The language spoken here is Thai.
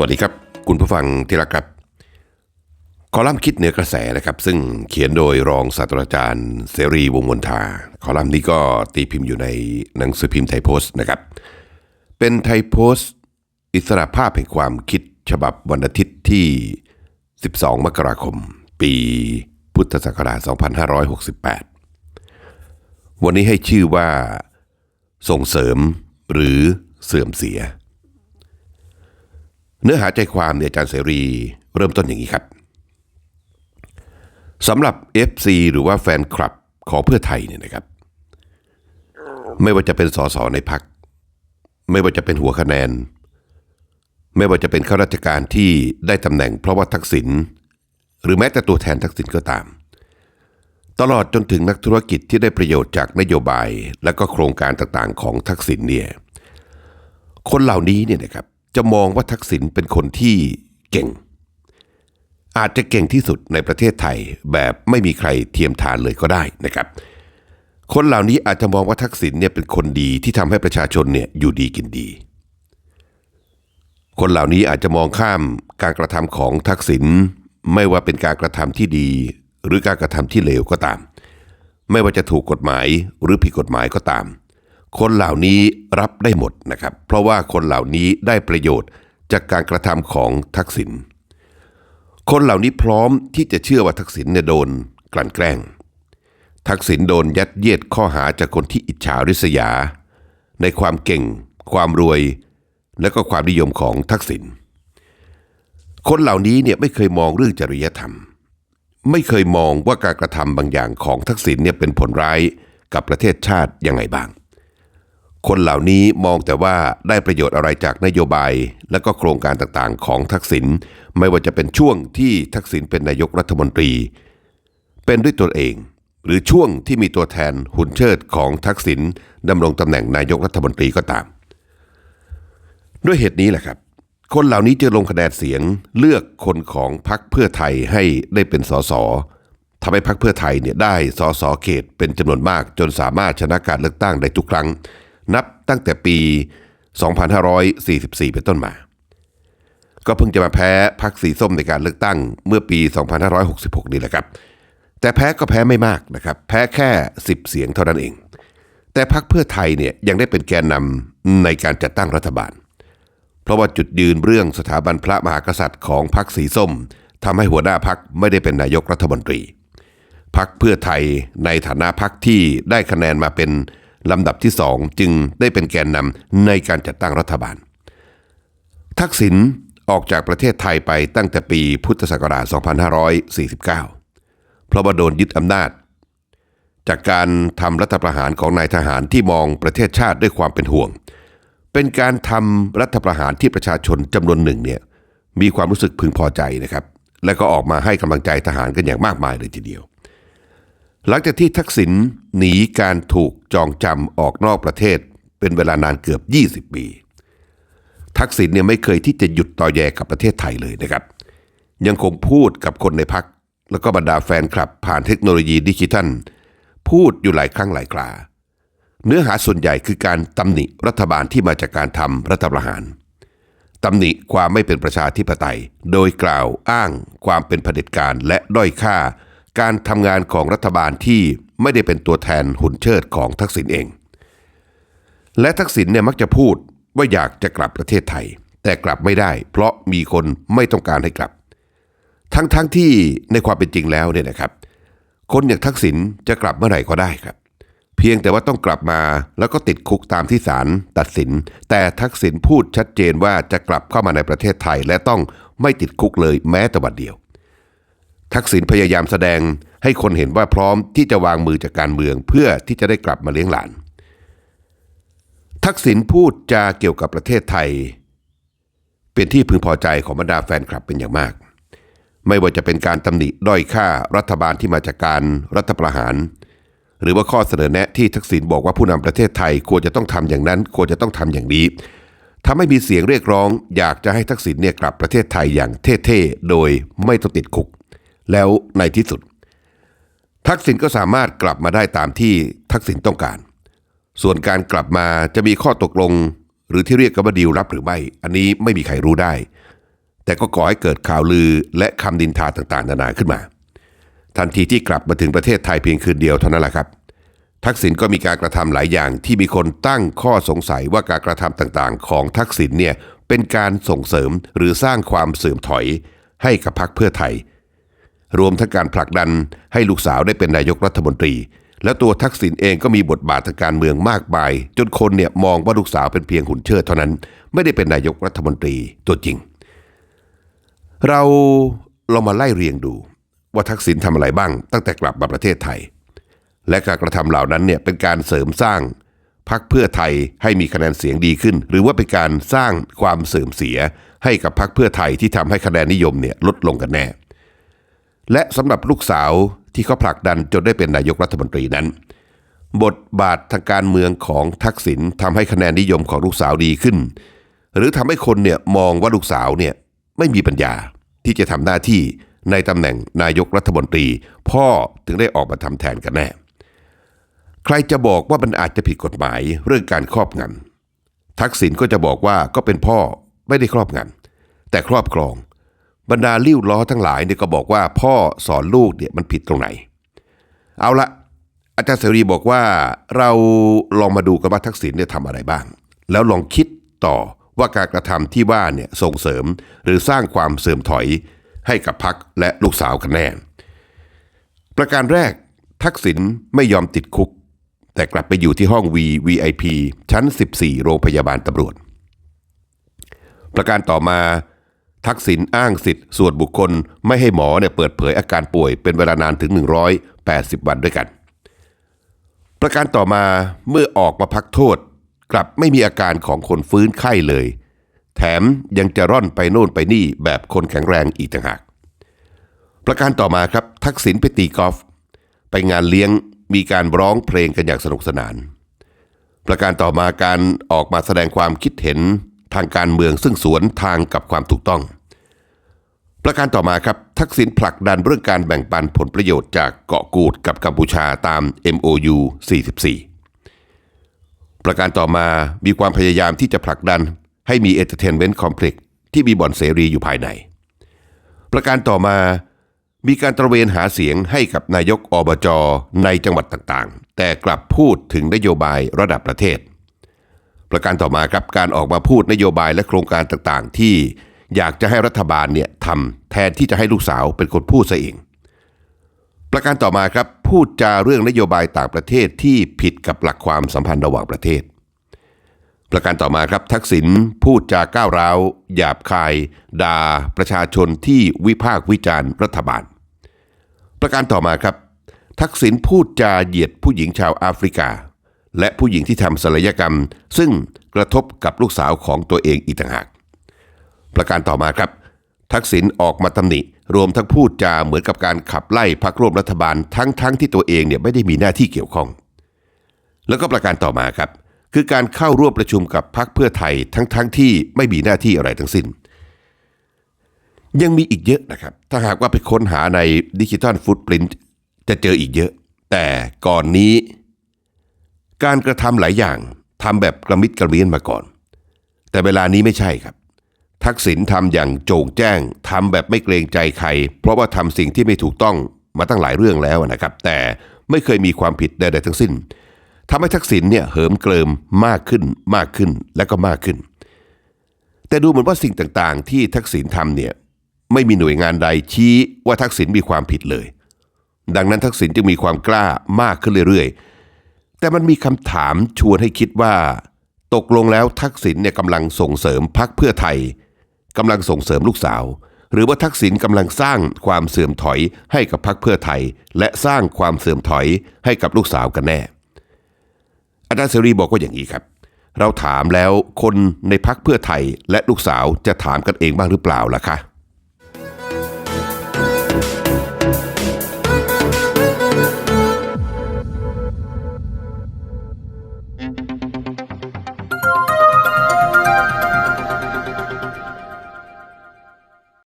วัสดีครับ คุณผู้ฟังที่รักครับ คอลัมน์คิดเหนือกระแสนะครับ ซึ่งเขียนโดยรองศาสตราจารย์เสรีวงมนทา คอลัมน์นี้ก็ตีพิมพ์อยู่ในหนังสือพิมพ์ไทยโพสต์นะครับ เป็นไทยโพสต์ อิสระภาพแห่งความคิดฉบับวันอาทิตย์ที่ 12 มกราคม ปีพุทธศักราช 2568 วันนี้ให้ชื่อว่าส่งเสริมหรือเสื่อมเสีย เนื้อหาใจความเนี่ยอาจารย์เสรีเริ่มต้นอย่างนี้ครับสำหรับ FC หรือว่าแฟนคลับของเพื่อไทยเนี่ยนะครับ ไม่ว่าจะเป็นสสในพัก ไม่ว่าจะเป็นหัวคะแนน ไม่ว่าจะเป็นข้าราชการที่ได้ตำแหน่งเพราะว่าทักษิณหรือแม้แต่ตัวแทนทักษิณก็ตาม ตลอดจนถึงนักธุรกิจที่ได้ประโยชน์จากนโยบายและก็โครงการต่างๆ ของทักษิณเนี่ยคนเหล่านี้เนี่ยนะครับ จะมองว่าทักษิณเป็นคนที่เก่ง อาจจะเก่งที่สุดในประเทศไทยแบบไม่มีใครเทียมทานเลยก็ได้นะครับ คนเหล่านี้อาจจะมองว่าทักษิณเนี่ยเป็นคนดีที่ทำให้ประชาชนเนี่ยอยู่ดีกินดี คนเหล่านี้อาจจะมองข้ามการกระทำของทักษิณไม่ว่าเป็นการกระทำที่ดี หรือการกระทำที่เลวก็ตาม ไม่ว่าจะถูกกฎหมายหรือผิดกฎหมายก็ตาม คนเหล่านี้รับได้หมดนะครับ เพราะว่าคนเหล่านี้ได้ประโยชน์จากการกระทำของทักษิณคนเหล่านี้พร้อมที่จะเชื่อว่าทักษิณเนี่ยโดนกลั่นแกล้ง ทักษิณโดนยัดเยียดข้อหาจากคนที่อิจฉาริษยา ในความเก่ง ความรวย และก็ความนิยมของทักษิณคนเหล่านี้เนี่ยไม่เคยมองเรื่องจริยธรรม ไม่เคยมองว่าการกระทำบางอย่างของทักษิณเนี่ยเป็นผลร้ายกับประเทศชาติยังไงบ้าง คนเหล่านี้มองแต่ว่าได้ประโยชน์อะไรจากนโยบาย และก็โครงการต่างๆ ของทักษิณไม่ว่าจะเป็นช่วงที่ทักษิณเป็นนายกรัฐมนตรี เป็นด้วยตนเอง หรือช่วงที่มีตัวแทนหุ่นเชิดของทักษิณดำรงตำแหน่งนายกรัฐมนตรีก็ตาม ด้วยเหตุนี้แหละครับ คนเหล่านี้จะลงคะแนนเสียงเลือกคนของพรรคเพื่อไทยให้ได้เป็นสสทำให้พรรคเพื่อไทยเนี่ยได้สสเขตเป็นจำนวนมากจนสามารถชนะการเลือกตั้งได้ทุกครั้ง นับตั้งแต่ปี 2544 เป็นต้นมา ก็เพิ่งจะมาแพ้พรรคสีส้มในการเลือกตั้งเมื่อปี 2566 นี่แหละครับ แต่แพ้ก็แพ้ไม่มากนะครับ แพ้แค่ 10 เสียงเท่านั้นเอง แต่พรรคเพื่อไทยเนี่ยยังได้เป็นแกนนำในการจัดตั้งรัฐบาล เพราะว่าจุดยืนเรื่องสถาบันพระมหากษัตริย์ของพรรคสีส้มทำให้หัวหน้าพรรคไม่ได้เป็นนายกรัฐมนตรีพรรคเพื่อไทยในฐานะพรรคที่ได้คะแนนมาเป็น ลำดับที่สองจึงได้เป็นแกนนำในการจัดตั้งรัฐบาล ทักษิณออกจากประเทศไทยไปตั้งแต่ปีพุทธศักราช 2549 เพราะว่าโดนยึดอำนาจ จากการทำรัฐประหารของนายทหารที่มองประเทศชาติด้วยความเป็นห่วง เป็นการทำรัฐประหารที่ประชาชนจำนวนหนึ่งเนี่ยมีความรู้สึกพึงพอใจนะครับ และก็ออกมาให้กำลังใจทหารกันอย่างมากมายเลยทีเดียว หลังจากที่ทักษิณหนีการถูกจองจำออกนอกประเทศ เป็นเวลานานเกือบ 20 ปี ทักษิณเนี่ยไม่เคยที่จะหยุดต่อแยกับประเทศไทยเลยนะครับ ยังคงพูดกับคนในพัก แล้วก็บรรดาแฟนคลับผ่านเทคโนโลยีดิจิทัล พูดอยู่หลายครั้งหลายครา เนื้อหาส่วนใหญ่คือการตำหนิรัฐบาลที่มาจากการทำรัฐประหารตำหนิความไม่เป็นประชาธิปไตย โดยกล่าวอ้างความเป็นเผด็จการและด้อยค่า การทำงานของรัฐบาลที่ไม่ได้เป็นตัวแทนหุ่นเชิดของทักษิณเอง และทักษิณเนี่ยมักจะพูดว่าอยากจะกลับประเทศไทย แต่กลับไม่ได้ เพราะมีคนไม่ต้องการให้กลับ ทั้งๆทที่ในความเป็นจริงแล้วเนี่ยนะครับ คนอย่างทักษิณจะกลับเมื่อไหร่ก็ได้ครับ เพียงแต่ว่าต้องกลับมาแล้วก็ติดคุกตามที่ศาลตัดสิน แต่ทักษิณพูดชัดเจนว่าจะกลับเข้ามาในประเทศไทย และต้องไม่ติดคุกเลยแม้แต่วันเดียว ทักษิณพยายามแสดงให้คนเห็นว่าพร้อมที่จะวางมือจากการเมืองเพื่อที่จะได้กลับมาเลี้ยงหลาน ทักษิณพูดจาเกี่ยวกับประเทศไทย เป็นที่พึงพอใจของบรรดาแฟนคลับเป็นอย่างมาก ไม่ว่าจะเป็นการตำหนิด้อยค่ารัฐบาลที่มาจากการรัฐประหาร หรือว่าข้อเสนอแนะที่ทักษิณบอกว่าผู้นำประเทศไทยควรจะต้องทำอย่างนั้น ควรจะต้องทำอย่างนี้ทำให้มีเสียงเรียกร้อง อยากจะให้ทักษิณเนี่ยกลับประเทศไทยอย่างเท่ๆโดยไม่ต้องติดคุก แล้วในที่สุด ทักษิณก็สามารถกลับมาได้ตามที่ทักษิณต้องการ ส่วนการกลับมาจะมีข้อตกลง หรือที่เรียกกันว่าดีลลับหรือไม่ อันนี้ไม่มีใครรู้ได้ แต่ก็ก่อให้เกิดข่าวลือและคำดินทาต่างๆ นานาขึ้นมา ทันทีที่กลับมาถึงประเทศไทยเพียงคืนเดียวเท่านั้นแหละครับทักษิณก็มีการกระทำหลายอย่างที่มีคนตั้งข้อสงสัยว่าการกระทำต่างๆ ของทักษิณเนี่ยเป็นการส่งเสริมหรือสร้างความเสื่อมถอยให้กับพรรคเพื่อไทย รวมทั้งการผลักดันให้ลูกสาวได้เป็นนายกรัฐมนตรี และตัวทักษิณเองก็มีบทบาททางการเมืองมากมาย จนคนเนี่ยมองว่าลูกสาวเป็นเพียงหุ่นเชิดเท่านั้น ไม่ได้เป็นนายกรัฐมนตรีตัวจริง เราลองมาไล่เรียงดู ว่าทักษิณทำอะไรบ้าง ตั้งแต่กลับมาประเทศไทย และการกระทำเหล่านั้นเนี่ยเป็นการเสริมสร้างพรรคเพื่อไทยให้มีคะแนนเสียงดีขึ้น หรือว่าเป็นการสร้างความเสื่อมเสียให้กับพรรคเพื่อไทยที่ทำให้คะแนนนิยมเนี่ยลดลงกันแน่ และสำหรับลูกสาวที่เขาผลักดันจนได้เป็นนายกรัฐมนตรีนั้น บทบาททางการเมืองของทักษิณทำให้คะแนนนิยมของลูกสาวดีขึ้น หรือทำให้คนเนี่ยมองว่าลูกสาวเนี่ยไม่มีปัญญาที่จะทำหน้าที่ในตำแหน่งนายกรัฐมนตรี พ่อถึงได้ออกมาทำแทนกันแน่ ใครจะบอกว่ามันอาจจะผิดกฎหมายเรื่องการครอบงำทักษิณก็จะบอกว่าก็เป็นพ่อไม่ได้ครอบงำแต่ครอบครอง บรรดาลิ้วล้อทั้งหลายเนี่ยก็บอกว่าพ่อสอนลูกเนี่ยมันผิดตรงไหน เอาละอาจารย์เสรีบอกว่าเราลองมาดูกันว่าทักษิณเนี่ยทำอะไรบ้าง แล้วลองคิดต่อว่าการกระทำที่ว่าเนี่ยส่งเสริมหรือสร้างความเสื่อมถอยให้กับพักและลูกสาวกันแน่ ประการแรกทักษิณไม่ยอมติดคุก แต่กลับไปอยู่ที่ห้อง VVIP ชั้น 14 โรงพยาบาลตำรวจ ประการต่อมา ทักษิณอ้างสิทธิ์ส่วนบุคคลไม่ให้หมอเนี่ยเปิดเผยอาการป่วยเป็นเวลานานถึง 180 วันด้วยกัน ประการต่อมาเมื่อออกมาพักโทษ กลับไม่มีอาการของคนฟื้นไข้เลย แถมยังจะร่อนไปโน่นไปนี่แบบคนแข็งแรงอีกต่างหาก ประการต่อมาครับทักษิณไปตีกอล์ฟไปงานเลี้ยงมีการร้องเพลงกันอย่างสนุกสนาน ประการต่อมาการออกมาแสดงความคิดเห็น ทางการเมืองซึ่งสวนทางกับความถูกต้อง ประการต่อมาครับทักษิณผลักดันเรื่องการแบ่งปันผลประโยชน์จากเกาะกูดกับกัมพูชาตาม MOU 44 ประการต่อมามีความพยายามที่จะผลักดันให้มี Entertainment Complex ที่มีบ่อนเสรีอยู่ภายใน ประการต่อมามีการตระเวนหาเสียงให้กับนายกอบจในจังหวัดต่างๆ แต่กลับพูดถึงนโยบายระดับประเทศ ประการต่อมาครับการออกมาพูดนโยบายและโครงการต่างๆ ที่อยากจะให้รัฐบาลเนี่ยทำแทนที่จะให้ลูกสาวเป็นคนพูดซะเอง ประการต่อมาครับพูดจาเรื่องนโยบายต่างประเทศที่ผิดกับหลักความสัมพันธ์ระหว่างประเทศ ประการต่อมาครับทักษิณพูดจาก้าวร้าวหยาบคายด่าประชาชนที่วิพากษ์วิจารณ์รัฐบาล ประการต่อมาครับ ทักษิณพูดจาเหยียดผู้หญิงชาวแอฟริกา และผู้หญิงที่ทำศัลยกรรม ซึ่งกระทบกับลูกสาวของตัวเองอีกต่างหาก ประการต่อมาครับ ทักษิณออกมาตำหนิ รวมทั้งพูดจาเหมือนกับการขับไล่พรรคร่วมรัฐบาลทั้งๆทที่ตัวเองเนี่ยไม่ได้มีหน้าที่เกี่ยวข้อง แล้วก็ประการต่อมาครับ คือการเข้าร่วมประชุมกับพรรคเพื่อไทยทั้งๆทที่ไม่มีหน้าที่อะไรทั้งสิ้นยังมีอีกเยอะนะครับ ถ้าหากว่าไปค้นหาในดิจิ t a ลฟุตปรินต์จะเจออีกเยอะ แต่ก่อนนี้ การกระทำหลายอย่างทำแบบกระมิดกระเมียนมาก่อน แต่เวลานี้ไม่ใช่ครับ ทักษิณทำอย่างโจงแจ้งทำแบบไม่เกรงใจใคร เพราะว่าทำสิ่งที่ไม่ถูกต้องมาตั้งหลายเรื่องแล้วนะครับ แต่ไม่เคยมีความผิดใดๆทั้งสิ้นทำให้ทักษิณเนี่ยเหิมเกริมมากขึ้นมากขึ้นและก็มากขึ้น แต่ดูเหมือนว่าสิ่งต่างๆ ที่ทักษิณทำเนี่ยไม่มีหน่วยงานใดชี้ว่าทักษิณมีความผิดเลย ดังนั้นทักษิณจึงมีความกล้ามากขึ้นเรื่อยๆ แต่มันมีคำถามชวนให้คิดว่า ตกลงแล้วทักษิณเนี่ยกำลังส่งเสริมพักเพื่อไทยกำลังส่งเสริมลูกสาว หรือว่าทักษิณกำลังสร้างความเสื่อมถอยให้กับพักเพื่อไทย และสร้างความเสื่อมถอยให้กับลูกสาวกันแน่ อาจารย์เสรีบอกว่าอย่างนี้ครับ เราถามแล้วคนในพักเพื่อไทยและลูกสาวจะถามกันเองบ้างหรือเปล่าล่ะคะ